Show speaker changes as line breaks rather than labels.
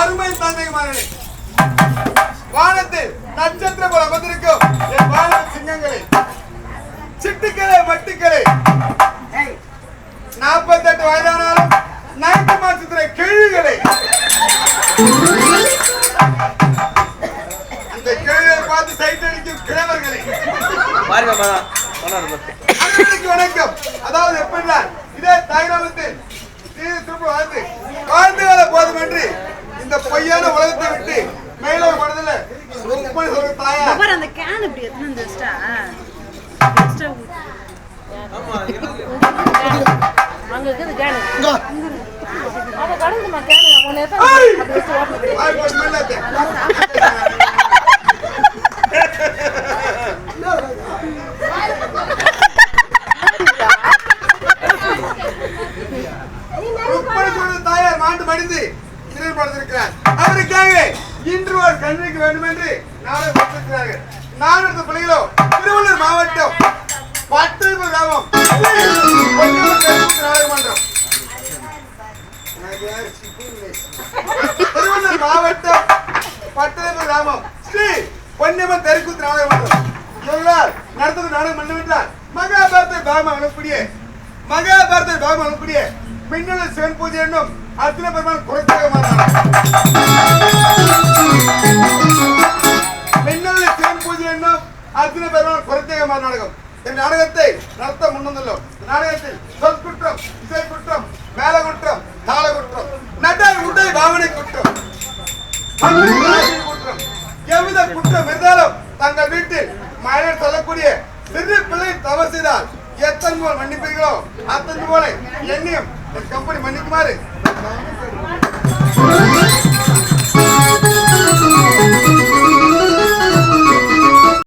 அருமை தந்தைமார்களே வானத்தில் நட்சத்திரம் போல அமர்ந்திருக்கும். என் வான சிங்கங்களே சிட்டுக்களே மட்டுக்களே நாற்பத்தெட்டு வயதானாலும் நைட்டு மாசத்துல கிழிகளே இந்த கிழிகளை பார்த்து சைட் அடிக்கும் கிழவர்களே. வணக்கம். அதாவது எப்படின்னா இதே தாய்ராமத்தில் வாழ்ந்து வாழ்ந்து போதும் என்று இந்த பொய்யான உலகத்தை விட்டு மேலோர் மனதில் உப்பை சொல்ற தாயா.
அப்புறம் அந்த கேன் இப்படி எத்தனை எக்ஸ்ட்ரா அங்க இருக்குது கேனு அதை கடந்துமா கேனு உன்னை
தாயார் மாண்டு மடிந்து. திறன் படுத்திருக்கிறார் அவருக்காக இன்று ஒரு கண்ணிக்கு வேண்டும் என்று நாளை கொடுத்திருக்கிறார்கள் நான் எடுத்த பிள்ளைகளோ திருவள்ளூர் மாவட்டம் பத்து கிராமம். நாடாளுமன்றம் திருவள்ளூர் மாவட்டம் பட்டரிப்பு கிராமம். ஸ்ரீ பொன்னியம்மன் தெருக்கூத்து நாடாளுமன்றம் இவர்களால் நடத்தது நாடகம் என்னவென்றால் மகாபாரத பாகம் அனுப்பிய மகாபாரத பாகம் அனுப்பிய மின்னணு சிவன் பூஜை என்னும் அர்ச்சன பெருமான் குறைத்தகமான மின்னணு சிவன் பூஜை என்னும் அர்ச்சன பெருமான் குறைத்தகமான நாடகம் இந்த நாடகத்தை நடத்த முன்வந்துள்ளோம். இந்த நாடகத்தில் சொல் குற்றம் இசை குற்றம் மேல குற்றம் தாள குற்றம் நடை உடை பாவனை குற்றம் குற்றம் எவ்வித குற்றம் இருந்தாலும் தங்கள் வீட்டில் மழையில் சொல்லக்கூடிய சிறு பிள்ளை தவறு செய்தால் எத்தனை போல் மன்னிப்பீர்களோ அத்தனை போல என்னையும் company, Manik Mare.